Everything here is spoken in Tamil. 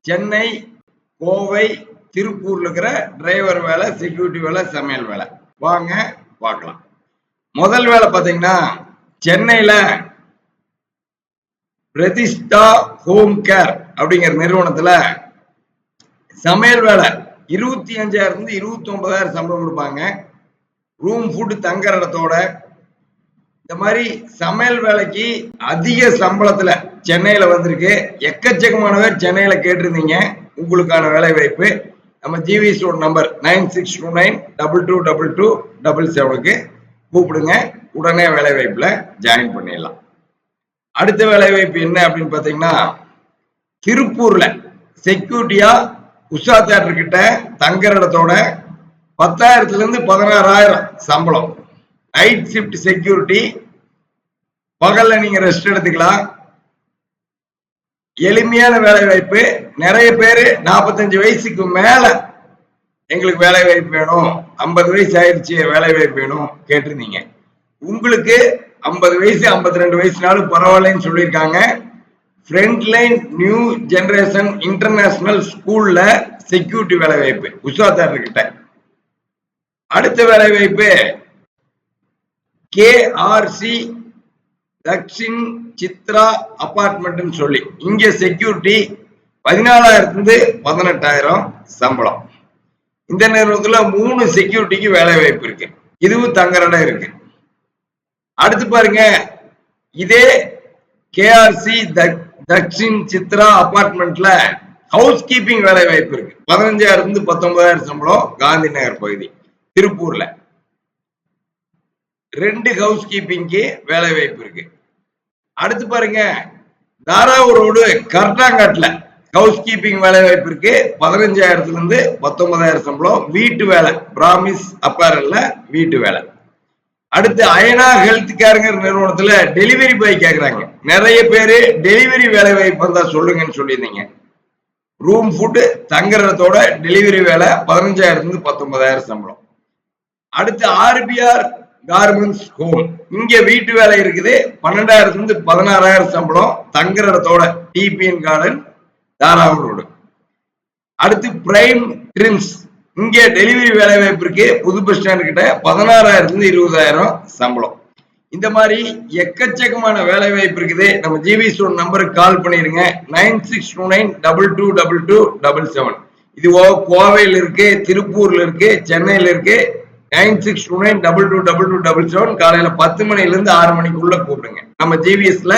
சென்னை கோவை திருப்பூர்ல இருக்கிற டிரைவர் வேலை செக்யூரிட்டி வேலை சமையல் வேலை. வாங்க பார்க்கலாம். முதல் வேலை பார்த்தீங்கன்னா சென்னையில பிரதிஷ்டா ஹோம் கேர் அப்படிங்கிற நிறுவனத்துல சமையல் வேலை. இருபத்தி அஞ்சாயிரம் இருந்து இருபத்தி ஒன்பதாயிரம் சம்பளம் கொடுப்பாங்க. ரூம் ஃபுட் தங்குற இடத்தோட. இந்த மாதிரி சமையல் வேலைக்கு அதிக சம்பளத்துல சென்னையில வந்திருக்கு. எக்கச்சக்கமான பேர் சென்னையில கேட்டிருந்தீங்க. உங்களுக்கான வேலை வாய்ப்பு. நம்ம ஜிவிஸோட number nine six two nine double two double two double செவனுக்கு கூப்பிடுங்க. உடனே வேலை வாய்ப்புல ஜாயின் பண்ணிடலாம். அடுத்த வேலை வாய்ப்பு என்ன அப்படின்னு பாத்தீங்கன்னா திருப்பூர்ல செக்யூரிட்டியா உஷா தேட்டர் கிட்ட தங்குற இடத்தோட பத்தாயிரத்துல இருந்து பதினாறாயிரம் சம்பளம். நைட் ஷிஃப்ட் செக்யூரிட்டி பகல்ல நீங்க ரெஸ்ட் எடுத்துக்கலாம். எளிமையான வேலை வாய்ப்பு நிறைய பேரு நாற்பத்தஞ்சு வயசுக்கு மேல எங்களுக்கு வேலை வாய்ப்பு வேணும். ஐம்பது வயசு ஆயிடுச்சு வேலை வாய்ப்பு வேணும் கேட்டிருந்தீங்க. உங்களுக்கு ஐம்பது வயசு ஐம்பத்தி ரெண்டு வயசுனாலும் பரவாயில்லன்னு சொல்லியிருக்காங்க. ஃப்ரண்ட்லைன் நியூ ஜெனரேஷன் இன்டர்நேஷனல் ஸ்கூல்ல செக்யூரிட்டி வேலை வாய்ப்பு உஷா கிட்ட அடுத்த வேலை வாய்ப்பு கேஆர்சி தக்ஷின் சித்ரா அபார்ட்மெண்ட்னு சொல்லி. இங்க செக்யூரிட்டி பதினாலாயிரத்துலேருந்து பதினெட்டாயிரம் சம்பளம். இந்த நிறுவனத்துல மூணு செக்யூரிட்டிக்கு வேலை வாய்ப்பு இருக்கு. இதுவும் தங்குற இடம் இருக்கு. அடுத்து பாருங்க இதே கேஆர்சி தக்ஷின் சித்ரா அபார்ட்மெண்ட்ல ஹவுஸ் கீப்பிங் வேலை வாய்ப்பு இருக்கு. பதினஞ்சாயிரம் இருந்து பத்தொன்பதாயிரம் சம்பளம் காந்தி நகர் பகுதி திருப்பூர்ல. ரெண்டு ஹவுஸ் கீப்பிங்க்கு வேலை வாய்ப்பு இருக்கு. அடுத்து பாருங்க தாராவூர் ரோடு ஹவுஸ் கீப்பிங் வேலை வாய்ப்பு இருக்கு. பதினஞ்சாயிரத்துல இருந்து பத்தொன்பதாயிரம் சம்பளம் வீட்டு வேலை பிராமிஸ் அப்பேரல்ல வீட்டு வேலை. அடுத்து அயனா ஹெல்த் கேருங்கிற நிறுவனத்துல டெலிவரி பாய் கேக்குறாங்க. நிறைய பேரு டெலிவரி வேலை வாய்ப்பு வந்தா சொல்லுங்கன்னு சொல்லியிருந்தீங்க. ரூம் ஃபுட்டு தங்குறதோட டெலிவரி வேலை பதினஞ்சாயிரத்துல இருந்து பத்தொன்பதாயிரம் சம்பளம். அடுத்து ஆர்பிஆர் கார்மெண்ட்ஸ் ஹோம் இங்க வீட்டு வேலை இருக்குது. பன்னெண்டாயிரத்துல இருந்து பதினாறாயிரம் சம்பளம் தங்குற இடத்தோட டிபிஎன் கார்டன் தாராவூர் ரோடு அடுத்து பிரைம் ட்ரிம்ஸ் இங்க டெலிவரி வேலை வாய்ப்பு இருக்கு. புது பஸ் ஸ்டாண்ட் கிட்ட பதினாறாயிரத்துல இருந்து இருபதாயிரம் சம்பளம். இந்த மாதிரி எக்கச்சக்கமான வேலை வாய்ப்பு இருக்குது. நம்ம ஜிவி ஸ்டோன் நம்பருக்கு கால் பண்ணிருங்க nine six two nine double two double two double seven. இது கோவையில் இருக்கு திருப்பூர்ல இருக்கு சென்னையில இருக்கு. Nine six two nine double two double two double seven காலையில பத்து மணில இருந்து ஆறு மணிக்குள்ள கூப்பிடுங்க. நம்ம ஜிவிஎஸ்ல